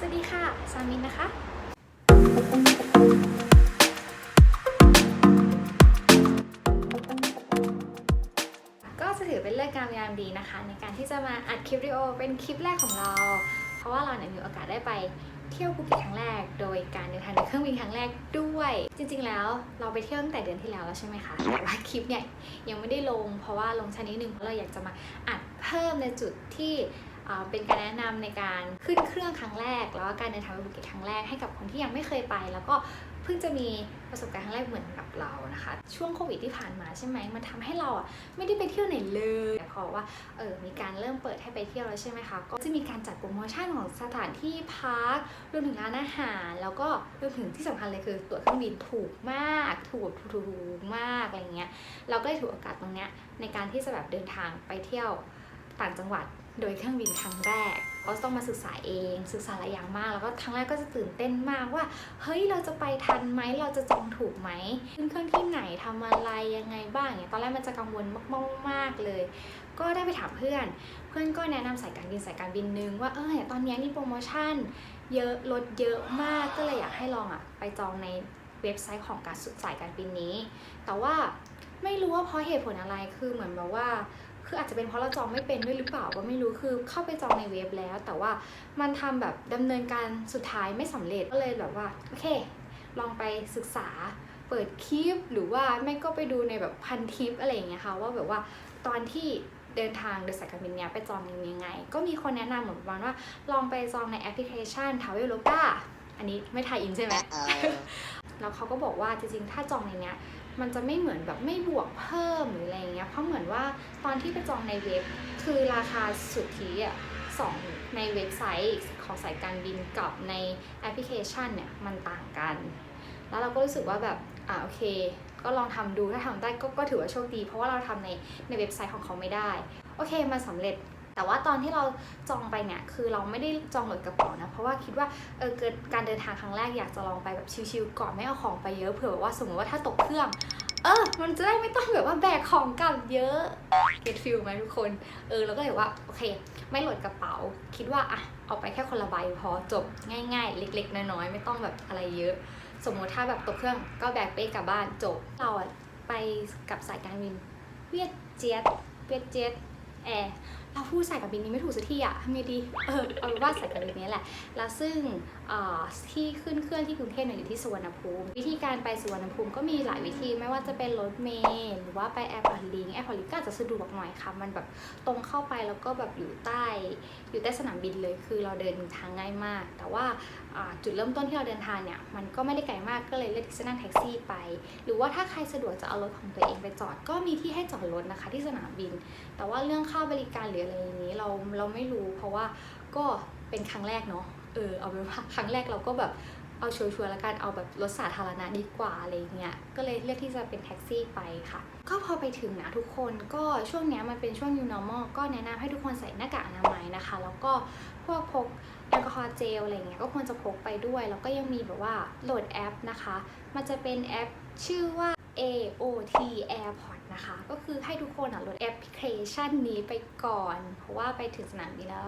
สวัสดีค่ะ ซามินนะคะ ก็จะถือเป็นเลิกงามยามดีนะคะ ในการที่จะมาอัดคลิปวิดีโอเป็นคลิปแรกของเรา เพราะว่าเราเนี่ยมีโอกาสได้ไปเที่ยวภูเก็ตครั้งแรก โดยการเดินทางในเครื่องบินครั้งแรกด้วย จริง ๆ แล้วเราไปเที่ยวตั้งแต่เดือนที่แล้วแล้วใช่ไหมคะแต่ว่าคลิปเนี่ยยังไม่ได้ลง เพราะว่าลงช้านิดนึงเพราะเราอยากจะมาอัดเพิ่มในจุดที่ เป็นการแนะนำในการขึ้นเครื่องครั้งแรก แล้วก็การเดินทางไปภูเก็ตครั้งแรกให้กับคนที่ยังไม่เคยไป แล้วก็เพิ่งจะมีประสบการณ์ครั้งแรกเหมือนกับเรานะคะ ช่วงโควิดที่ผ่านมาใช่ไหมมันทำให้เราอะไม่ได้ไปเที่ยวไหนเลยแต่พอว่าเออมีการเริ่มเปิดให้ไปเที่ยวแล้วใช่ไหมคะก็จะมีการจัดโปรโมชั่นของสถานที่พักรวมถึงร้านอาหาร แล้วก็รวมถึงที่สำคัญเลยคือตั๋วเครื่องบินถูกมากถูกถูกมากอะไรเงี้ยเราก็เลยถือโอกาสตรงเนี้ยในการที่จะแบบเดินทางไปเที่ยวต่างจังหวัด โดยเครื่องบินครั้งแรกก็ต้องมาศึกษาเอง ศึกษาหลายอย่างมาก แล้วก็ครั้งแรกก็จะตื่นเต้นมากว่า เฮ้ย เราจะไปทันไหม เราจะจองถูกไหม ขึ้นเครื่องที่ไหนทำอะไรยังไงบ้างเนี่ยตอนแรกมันจะกังวลมากๆเลย ก็ได้ไปถามเพื่อน เพื่อนก็แนะนำสายการบินสายการบินนึงว่า เออตอนนี้มีโปรโมชั่น เยอะลดเยอะมาก ก็เลยอยากให้ลองอะ ไปจองในเว็บไซต์ของการสายการบินนี้ แต่ว่าไม่รู้ว่าเพราะเหตุผลอะไร คือเหมือนแบบว่า คืออาจจะเป็นเพราะเราจองไม่เป็นด้วยหรือเปล่าก็ไม่รู้คือเข้าไปจองในเว็บแล้ว แต่ว่ามันทำแบบดำเนินการสุดท้ายไม่สำเร็จก็เลยแบบว่าโอเค ลองไปศึกษาเปิดคลิปหรือว่าไม่ก็ไปดูในแบบพันทิปอะไรอย่างเงี้ยค่ะว่าแบบว่าตอนที่เดินทางโดยสายการบินเนี้ยไปจองยังไง ก็มีคนแนะนำเหมือนประมาณว่า ลองไปจองในแอปพลิเคชัน Traveloka อันนี้ไม่ทายอินใช่ไหมแล้วเขาก็บอกว่าจริงๆ ถ้าจองในเนี้ย มันจะไม่เหมือนแบบไม่บวกเพิ่มหรืออะไรเงี้ยเพราะเหมือนว่าตอนที่ไปจองในเว็บคือราคาสุทธิอะสองในเว็บไซต์ของสายการบินกับในแอปพลิเคชันเนี่ยมันต่างกัน แล้วเราก็รู้สึกว่าแบบอ่าโอเค ก็ลองทำดูถ้าทำได้ก็ก็ถือว่าโชคดี เพราะว่าเราทำในในเว็บไซต์ของเขาไม่ได้ โอเคมันสำเร็จแต่ว่าตอนที่เราจองไปเนี่ยคือเราไม่ได้จองหลดกระเป๋านะเพราะว่าคิดว่าเออเกิดการเดินทางครั้งแรกอยากจะลองไปแบบชิลๆก่อนไม่เอาของไปเยอะเผื่อแบบว่าสมมติว่าถ้าตกเครื่อง เออ มันจะได้ไม่ต้องแบบว่าแบกของกลับเยอะเก็ตฟิลไหมทุกคน เออ แล้วก็เลยว่า โอเค ไม่โหลดกระเป๋า คิดว่าอะเอาไปแค่คนละใบพอจบง่ายๆ เล็กๆ น้อยๆ ไม่ต้องแบบอะไรเยอะ สมมติถ้าแบบตกเครื่องก็แบกเป้กลับบ้านจบ เราอะไปกับสายการบินเวียดเจ็ตเวียดเจ็ต แอร์เราพูดใสายการบินนี้ไม่ถูกสักทีอะทำไงดี เออเอาว่าใสายการบินนี้แหละ แล้วซึ่งที่ขึ้นเครื่องที่กรุงเทพเนี่ยอยู่ที่สุวรรณภูมิ วิธีการไปสุวรรณภูมิก็มีหลายวิธีไม่ว่าจะเป็นรถเมล์หรือว่าไปแอร์พอร์ตลิงแอร์พอร์ตลิงก็จะสะดวกหน่อยค่ะ มันแบบตรงเข้าไปแล้วก็แบบอยู่ใต้ อยู่ใต้สนามบินเลย คือเราเดินทางง่ายมาก แต่ว่า จุดเริ่มต้นที่เราเดินทางเนี่ยมันก็ไม่ได้ไกลมากก็เลยเลือกที่จะนั่งแท็กซี่ไป หรือว่าถ้าใครสะดวกจะเอารถของตัวเองไปจอดก็มีที่ให้จอดรถนะคะที่สนามบิน แต่ว่าเรื่องค่าบริการหรืออะไรอย่างนี้เราเราไม่รู้ เพราะว่าก็เป็นครั้งแรกเนาะเออเอาเป็นว่าครั้งแรกเราก็แบบ เอาชัวร์ๆแล้วกันเอาแบบรถสาธารณะดีกว่าอะไรเงี้ยก็เลยเลือกที่จะเป็นแท็กซี่ไปค่ะ ก็พอไปถึงนะทุกคนก็ช่วงเนี้ยมันเป็นช่วง new normal ก็แนะนำให้ทุกคนใส่หน้ากากอนามัยนะคะ แล้วก็พวกพกแอลกอฮอล์เจลอะไรเงี้ยก็ควรจะพกไปด้วย แล้วก็ยังมีแบบว่าโหลดแอปนะคะ มันจะเป็นแอปชื่อว่า AOT Airport นะคะ ก็คือให้ทุกคนอะโหลดแอปพลิเคชันนี้ไปก่อน เพราะว่าไปถึงสนามบินแล้ว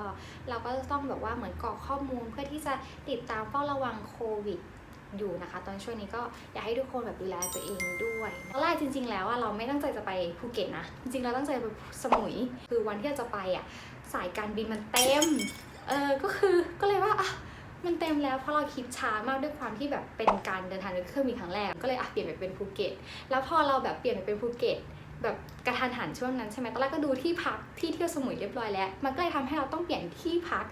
เราก็ต้องแบบว่าเหมือนกรอกข้อมูลเพื่อที่จะติดตามเฝ้าระวังโควิดอยู่นะคะ ตอนช่วงนี้ก็อยากให้ทุกคนแบบดูแลตัวเองด้วยตอนแรกจริง ๆ แล้วอะเราไม่ตั้งใจจะไปภูเก็ตนะ จริงๆเราตั้งใจไปสมุย คือวันที่เราจะไปอะสายการบินมันเต็ม เออก็คือก็เลยว่าอะมันเต็มแล้วเพราะเราคิดช้ามากด้วยความที่แบบเป็นการเดินทางด้วยเครื่องบินครั้งแรก ก็เลยอะเปลี่ยนไปเป็นภูเก็ต แล้วพอเราแบบเปลี่ยนไปเป็นภูเก็ต แบบกระทันหันช่วงนั้นใช่ไหมตอนแรกก็ดูที่พักที่เที่ยวสมุยเรียบร้อยแล้ว มันก็เลยทำให้เราต้องเปลี่ยนที่พัก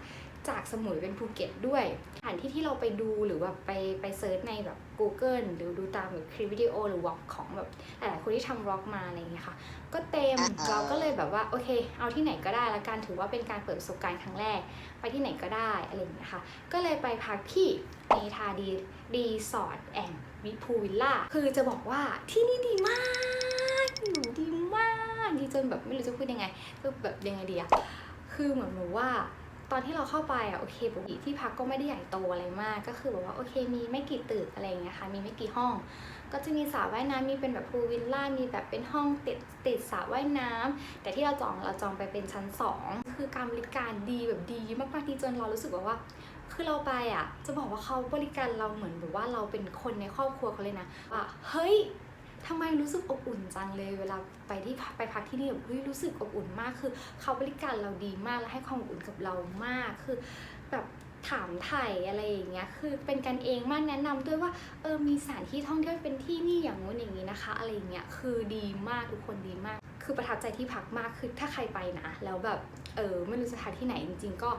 จากสมุยเป็นภูเก็ตด้วยสถานที่ที่เราไปดูหรือว่าไปไปเซิร์ชในแบบ Google หรือดูตามแบบคลิปวิดีโอหรือวอล์กของแบบหลายๆคนที่ทำวอล์กมาอะไรอย่างเงี้ยค่ะ ก็เต็มอ่าเราก็เลยแบบว่าโอเค เอาที่ไหนก็ได้ละกันถือว่าเป็นการเปิดประสบการณ์ครั้งแรก ไปที่ไหนก็ได้อะไรอย่างเงี้ยค่ะ ก็เลยไปพักที่เนทาดีรีสอร์ทแอนด์วิพูวิลล่าคือจะบอกว่าที่นี่ดีมากอยู่ดีมากดี จนแบบไม่รู้จะพูดยังไงคือแบบยังไงดีอะคือเหมือนแบบว่า ตอนที่เราเข้าไปอะโอเคปกติที่พักก็ไม่ได้ใหญ่โตอะไรมาก ก็คือแบบว่าโอเค มีไม่กี่ตึกอะไรอย่างเงี้ยค่ะ มีไม่กี่ห้อง ก็จะมีสระว่ายน้ำมีเป็นแบบพูลวิลล่า มีแบบเป็นห้องติดติดสระว่ายน้ำแต่ที่เราจองเราจองไปเป็นชั้น 2 คือการบริการดีแบบดีมากๆดีจนเรารู้สึกว่าว่าคือเราไปอะ จะบอกว่าเขาบริการเราเหมือนแบบว่าเราเป็นคนในครอบครัวเขาเลยนะว่าเฮ้ย ทำไมรู้สึกอบอุ่นจังเลยเวลาไปที่ไปพักที่นี่แบบเฮ้ยรู้สึกอบอุ่นมากคือเขาบริการเราดีมากและให้ความอบอุ่นกับเรามากคือแบบถามไถ่อะไรอย่างเงี้ย คือเป็นกันเองมากแนะนำด้วยว่า เออ มีสถานที่ท่องเที่ยวเป็นที่นี่อย่างงู้นอย่างนี้นะคะ อะไรอย่างเงี้ย คือดีมากทุกคนดีมาก คือประทับใจที่พักมาก คือถ้าใครไปนะ แล้วแบบ เออ ไม่รู้จะทานที่ไหนจริงๆ ก็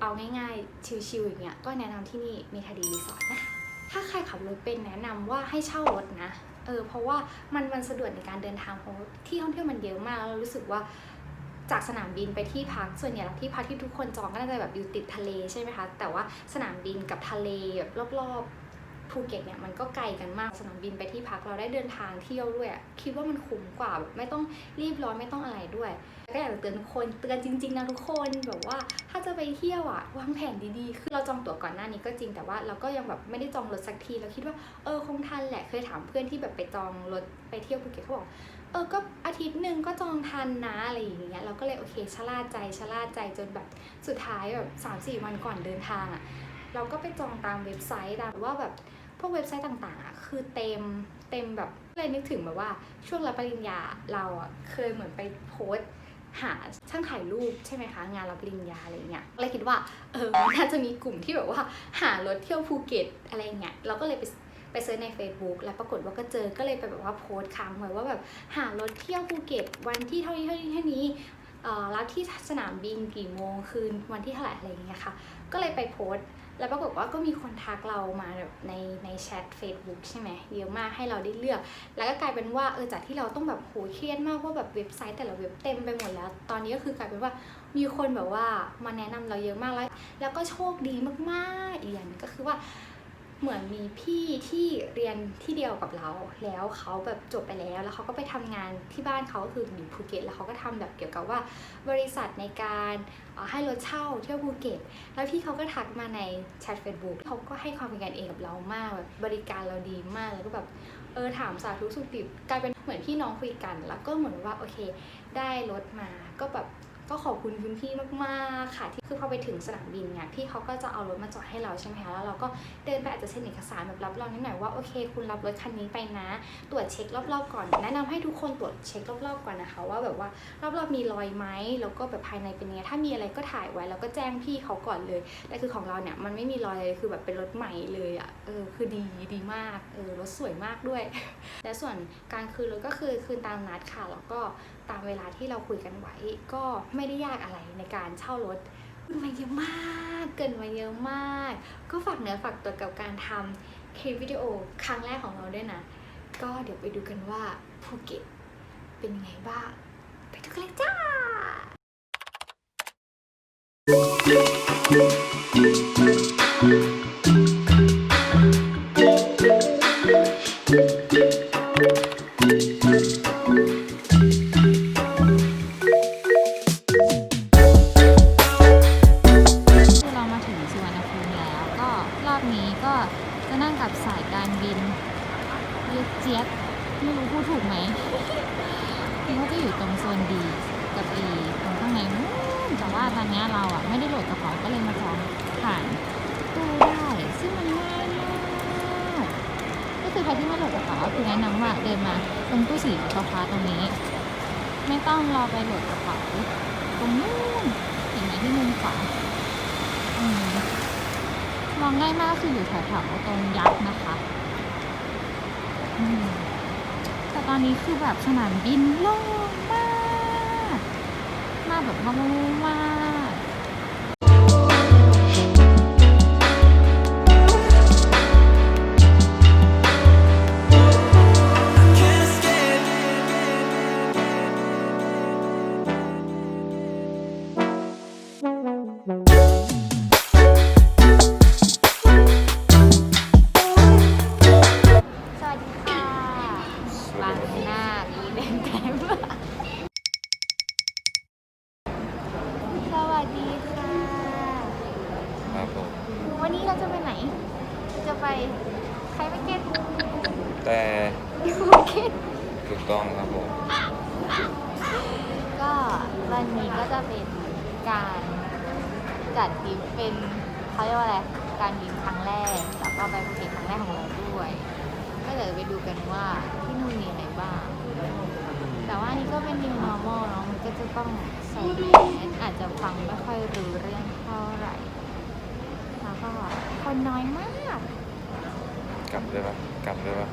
เอาง่ายๆ ชิลๆอย่างเงี้ย ก็แนะนำที่นี่เมทาดีรีสอร์ทนะคะถ้าใครขับรถเป็นแนะนำว่าให้เช่ารถนะ เออเพราะว่ามันมันสะดวกในการเดินทางเพราะที่ท่องเที่ยวมันเยอะมากเรารู้สึกว่าจากสนามบินไปที่พักส่วนใหญ่แล้วที่พักที่ทุกคนจองก็น่าจะแบบอยู่ติดทะเลใช่ไหมคะแต่ว่าสนามบินกับทะเลแบบรอบๆ ภูเก็ตเนี่ยมันก็ไกลกันมากสนามบินไปที่พักเราได้เดินทางเที่ยวด้วยคิดว่ามันคุ้มกว่าแบบไม่ต้องรีบร้อนไม่ต้องอะไรด้วยก็อยากจะเตือนทุกคนเตือนจริงๆนะทุกคนแบบว่าถ้าจะไปเที่ยวอะวางแผนดีๆ คือเราจองตั๋วก่อนหน้านี้ก็จริงแต่ว่าเราก็ยังแบบไม่ได้จองรถสักทีเราคิดว่าเออคงทันแหละเคยถามเพื่อนที่แบบไปจองรถไปเที่ยวภูเก็ตเขาบอกเออก็อาทิตย์หนึ่งก็จองทันนะอะไรอย่างเงี้ยเราก็เลยโอเคชะล่าใจชะล่าใจจนแบบสุดท้ายแบบสามสี่วันก่อนเดินทางอะเราก็ไปจองตามเว็บไซต์ตามว่าแบบ พวกเว็บไซต์ต่างๆอะคือเต็มเต็มแบบเลยนึกถึงแบบว่าช่วงรับปริญญาเราอะเคยเหมือนไปโพสหาช่างถ่ายรูปใช่ไหมคะ งานรับปริญญาอะไรเงี้ยเลยคิดว่าเออมันน่าจะมีกลุ่มที่แบบว่าหารถเที่ยวภูเก็ตอะไรเงี้ยเราก็เลยไปไปเซิร์ชใน Facebook แล้วปรากฏว่าก็เจอก็เลยไปแบบว่าโพสต์ค้างไว้ว่าแบบหารถเที่ยวภูเก็ตวันที่เท่านี้เท่านี้เท่านี้เอ่อรับที่สนามบินกี่โมงคืนวันที่เท่าไหร่อะไรอย่างเงี้ยค่ะ ก็เลยไปโพสต์ แล้วปรากฏว่าก็มีคนทักเรามาแบบในในแชท Facebook ใช่ไหมเยอะมากให้เราได้เลือก แล้วก็กลายเป็นว่าเออจากที่เราต้องแบบโหเครียดมากว่าแบบเว็บไซต์แต่ละเว็บเต็มไปหมดแล้ว ตอนนี้ก็คือกลายเป็นว่ามีคนแบบว่ามาแนะนำเราเยอะมากแล้ว แล้วก็โชคดีมากๆอีกอย่างนึงก็คือว่า เหมือนมีพี่ที่เรียนที่เดียวกับเรา แล้วเขาแบบจบไปแล้ว แล้วเขาก็ไปทำงานที่บ้านเขาก็คืออยู่ภูเก็ต แล้วเขาก็ทำแบบเกี่ยวกับว่าบริษัทในการให้รถเช่าเที่ยวภูเก็ต แล้วพี่เขาก็ทักมาในแชท Facebook เขาก็ให้ความเป็นกันเองกับเรามากแบบบริการเราดีมากแล้วก็แบบเออถามสาธุสุขดิบกลายเป็นเหมือนพี่น้องคุยกัน แล้วก็เหมือนว่าโอเค ได้รถมาก็แบบ ก็ขอบคุณคุณพี่มากๆค่ะ ที่คือพอไปถึงสนามบินเนี่ยพี่เขาก็จะเอารถมาจอดให้เราใช่ไหมคะแล้วเราก็เดินไปอาจจะเซ็นเอกสารแบบรับรองนิดหน่อยว่าโอเค คุณรับรถคันนี้ไปนะ ตรวจเช็ครอบๆก่อน แนะนำให้ทุกคนตรวจเช็ครอบๆก่อนนะคะ ว่าแบบว่ารอบๆมีรอยไหมแล้วก็แบบภายในเป็นยังไงถ้ามีอะไรก็ถ่ายไว้แล้วก็แจ้งพี่เขาก่อนเลยแต่คือของเราเนี่ยมันไม่มีรอยเลยคือแบบเป็นรถใหม่เลยอะ่ะเออคือดีดีมากเออรถสวยมากด้วย และส่วนการคืนรถก็คือคืนตามนัดค่ะแล้วก็ตามเวลาที่เราคุยกันไว้ก็ไม่ได้ยากอะไรในการเช่ารถเกินมาเยอะมาก เกินมาเยอะมาก ก็ฝากเนื้อฝากตัวกับการทำคลิปวิดีโอครั้งแรกของเราด้วยนะ ก็เดี๋ยวไปดูกันว่าภูเก็ตเป็นยังไงบ้าง ไปดูกันเลยจ้า ต้องรอไปโหลดกระเป๋าตรงนู้นเห็นไหมที่มุมขวาอมองง่ายมากคืออยู่แถวๆตรงยักษ์นะคะแต่ตอนนี้คือแบบสนามบินโล่งมาก มากแบบโล่งมาก การจัดทริปเป็นเขาเรียกว่าอะไรการบินครั้งแรกแล้วก็ไปภูเก็ตครั้งแรกของเราด้วย ก็เดี๋ยวไปดูกันว่าที่นู่นมีอะไรบ้าง แต่ว่านนี้ก็เป็น new normal เนาะมันก็จะต้องใส่แมสอาจจะฟังไม่ค่อยรู้เรื่องเท่าไหร่แล้วก็คนน้อยมาก กลับเลยปะกลับเลยปะ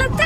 ถึ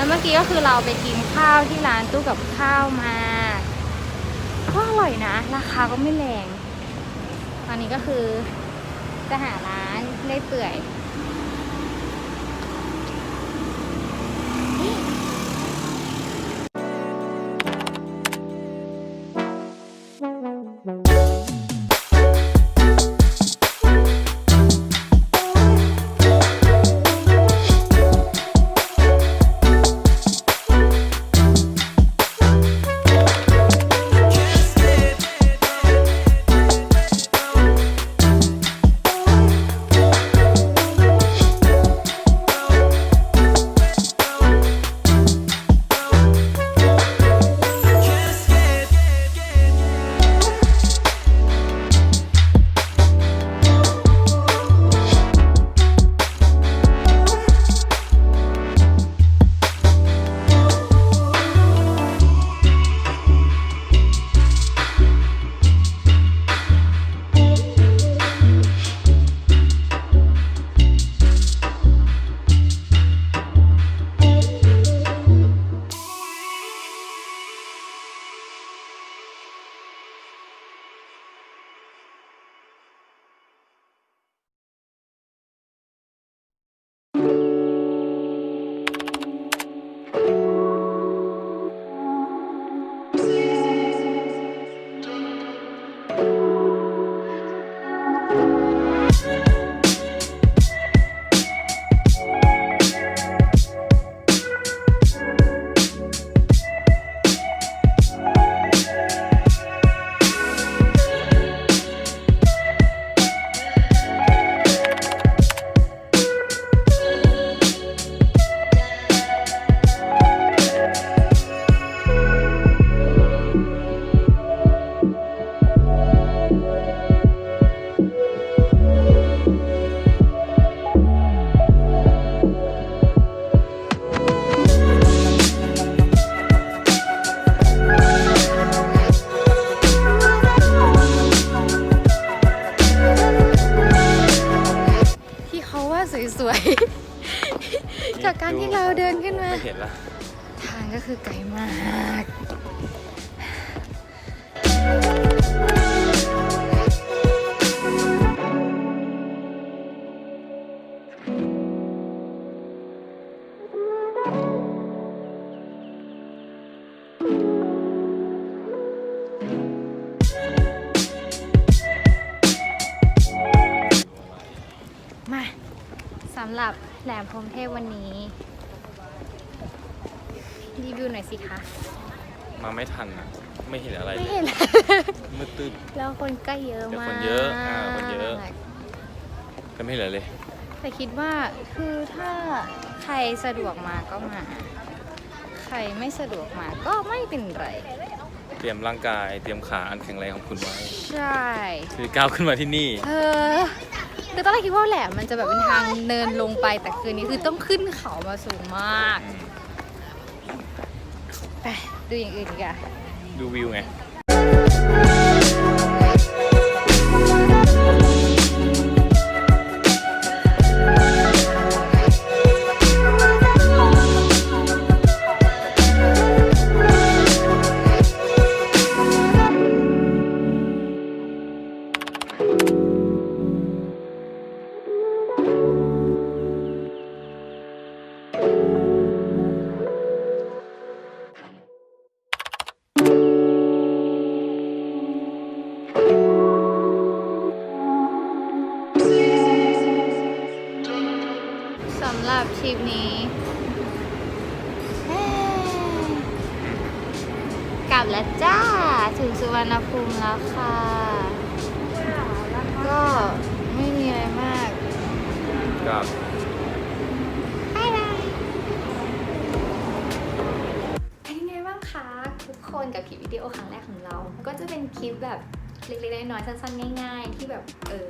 แล้วเมื่อกี้ก็คือเราไปกินข้าวที่ร้านตู้กับข้าวมา ก็อร่อยนะ ราคาก็ไม่แรง ตอนนี้ก็คือจะหาร้านได้เปื่อย สิคะ มาไม่ทันอะ ไม่เห็นอะไรไม่เลยเห็น มืดตึ๊บ แล้วคนก็เยอะแต่มากคนเยอะอ่าคนเยอะก็ไม่เห็นอะไรเลย แต่คิดว่าคือถ้าใครสะดวกมาก็มา ใครไม่สะดวกมาก็ไม่เป็นไร เตรียมร่างกาย เตรียมขาอันแข็งแรงของคุณไว้ใช่ คือก้าวขึ้นมาที่นี่ เออคือตอนแรกคิดว่าแหละมันจะแบบเป็นทางเนินลงไปแต่คืนนี้คือต้องขึ้นเขามาสูงมาก ไปดูอย่างอื่นดีกว่า ดูวิวไงำหรับทริปนี้เอ้ยกลับแล้วจ้า ถึงสุวรรณภูมิแล้วค่ะ ก็ไม่มีอะไรมากกับบ๊ายบายเป็นยังไงบ้างคะ ทุกคนกับคลิปวิดีโอครั้งแรกของเรา ก็จะเป็นคลิปแบบเล็กๆน้อยๆสั้นๆ ง่าย ๆ ที่แบบเออ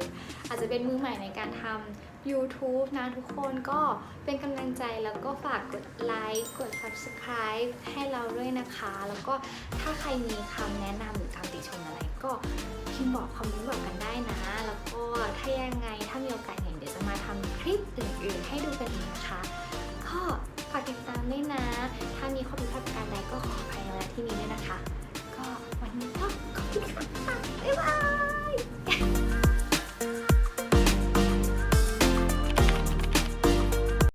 อาจจะเป็นมือใหม่ในการทำ YouTube นะทุกคนก็เป็นกำลังใจแล้วก็ฝากกดไลค์กด Subscribe ให้เราด้วยนะคะ แล้วก็ถ้าใครมีคำแนะนำหรือคำติชมอะไร ก็พิมพ์บอกคอมเมนต์บอกกันได้นะ แล้วก็ถ้ายังไงถ้ามีโอกาสเนี่ยเดี๋ยวจะมาทำคลิปอื่นๆ ให้ดูกันอีกนะคะก็ฝากติดตามด้วยนะ ถ้ามีข้อผิดพลาดประการใดก็ขออภัยในที่นี้ด้วยนะคะ ก็วันนี้ก็ขอบคุณค่ะบ๊ายบาย